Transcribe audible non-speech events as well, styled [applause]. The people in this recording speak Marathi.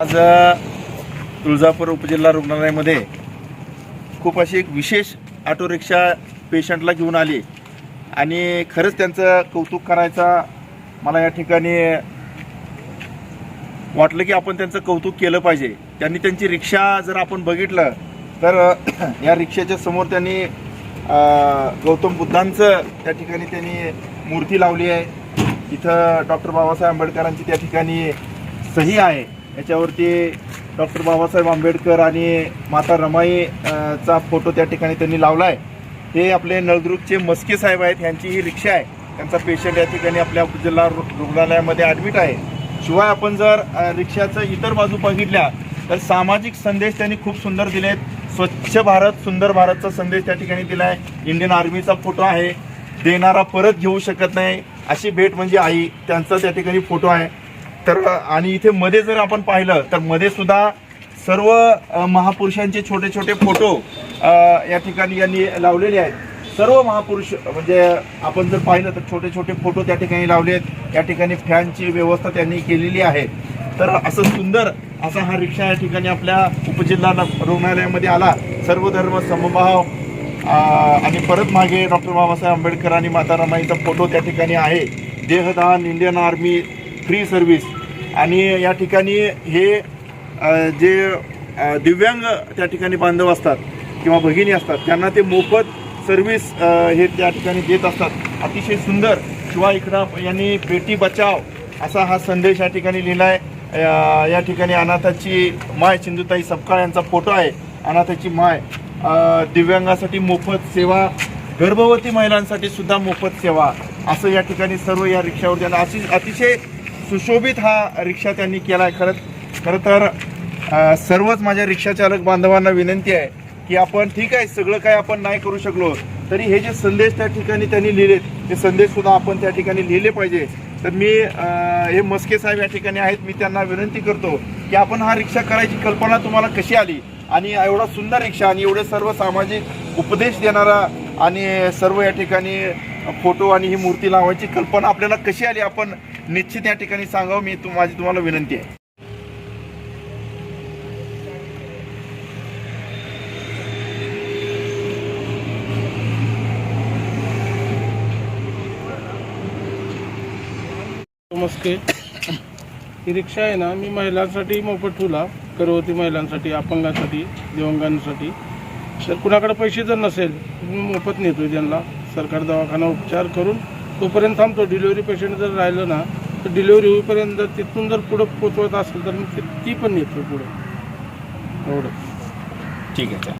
आज तुळजापूर उपजिल्हा रुग्णालयामध्ये खूप अशी एक विशेष ऑटो रिक्षा पेशंटला घेऊन आली. आणि खरंच त्यांचं कौतुक करायचा मला या ठिकाणी वाटलं की आपण त्यांचं कौतुक केलं पाहिजे. त्यांनी त्यांची रिक्षा जर आपण बघितलं तर [clears throat] या रिक्षाच्या समोर त्यांनी गौतम बुद्धांचं त्या ठिकाणी त्यांनी मूर्ती लावली आहे. इथं डॉक्टर बाबासाहेब आंबेडकरांची त्या ठिकाणी सही आहे. याच्यावरती डॉक्टर बाबासाहेब आंबेडकर आणि माता रमाई चा फोटो त्या ठिकाणी त्यांनी लावला आहे हे आपले नळदुर्गचे मस्के साहेब आहेत यांची ही रिक्षा आहे. त्यांचा पेशंट या ठिकाणी आपल्या जिल्हा रुग्णालयामध्ये ॲडमिट आहे. शिवाय आपण जर रिक्षाचं इतर बाजू बघितल्या तर सामाजिक संदेश त्यांनी खूप सुंदर दिलेत. स्वच्छ भारत सुंदर भारतचा संदेश त्या ठिकाणी दिला आहे इंडियन आर्मीचा फोटो आहे. देणारा परत घेऊ शकत नाही. अशी भेट म्हणजे आई त्यांचा त्या ठिकाणी फोटो आहे. तर आणि इथे मध्ये जर आपण पाहिलं तर मध्ये सुद्धा सर्व महापुरुषांचे छोटे छोटे फोटो या ठिकाणी यांनी लावलेले आहेत. सर्व महापुरुष म्हणजे आपण जर पाहिलं तर छोटे छोटे फोटो त्या ठिकाणी लावले आहेत. या ठिकाणी फॅनची व्यवस्था त्यांनी केलेली आहे. तर असं सुंदर असा हा रिक्षा या ठिकाणी आपल्या उपजिल्हा न- रुग्णालयामध्ये आला. सर्व धर्म समभाव आणि परत मागे डॉक्टर बाबासाहेब आंबेडकर आणि माता रमाईचा फोटो त्या ठिकाणी आहे. देहदान इंडियन आर्मी फ्री सर्व्हिस. आणि या ठिकाणी हे जे दिव्यांग त्या ठिकाणी बांधव असतात किंवा भगिनी असतात त्यांना ते मोफत सर्व्हिस हे त्या ठिकाणी देत असतात. अतिशय सुंदर शिवाय इकडं यांनी बेटी बचाव असा हा संदेश या ठिकाणी लिहिला आहे या ठिकाणी अनाथाची माय सिंधुताई सपकाळ यांचा फोटो आहे. अनाथाची माय दिव्यांगासाठी मोफत सेवा गर्भवती महिलांसाठी सुद्धा मोफत सेवा असं या ठिकाणी सर्व या रिक्षावर त्यांना अशी अतिशय सुशोभित हा रिक्षा त्यांनी केला आहे खरं खरं तर सर्वच माझ्या रिक्षाचालक बांधवांना विनंती आहे की आपण ठीक आहे सगळं काय आपण नाही करू शकलो तरी हे जे संदेश त्या ठिकाणी त्यांनी लिहिलेत ते संदेश सुद्धा आपण त्या ठिकाणी लिहिले पाहिजे. तर मी हे मस्के साहेब या ठिकाणी आहेत मी त्यांना विनंती करतो की आपण हा रिक्षा करायची कल्पना तुम्हाला कशी आली? आणि एवढा सुंदर रिक्षा आणि एवढे सर्व सामाजिक उपदेश देणारा आणि सर्व या ठिकाणी फोटो आणि ही मूर्ती लावायची कल्पना आपल्याला कशी आली? आपण निश्चित या ठिकाणी सांगावं मी तुम माझी तुम्हाला विनंती आहे. नमस्ते. ही रिक्षा आहे ना मी महिलांसाठी मोफत ठेवला गर्भवती महिलांसाठी अपंगांसाठी दिवंगांसाठी. तर कुणाकडे पैसे जर नसेल मी मोफत नेतो त्यांना. सरकार दवाखाना उपचार करून तोपर्यंत थांबतो डिलिव्हरी पेशंट जर राहिलं ना तर डिलिव्हरी होईपर्यंत जर तिथून जर पुढं पोचवत असेल तर मी ती- पण नेतो पुढं. एवढं. ठीक आहे.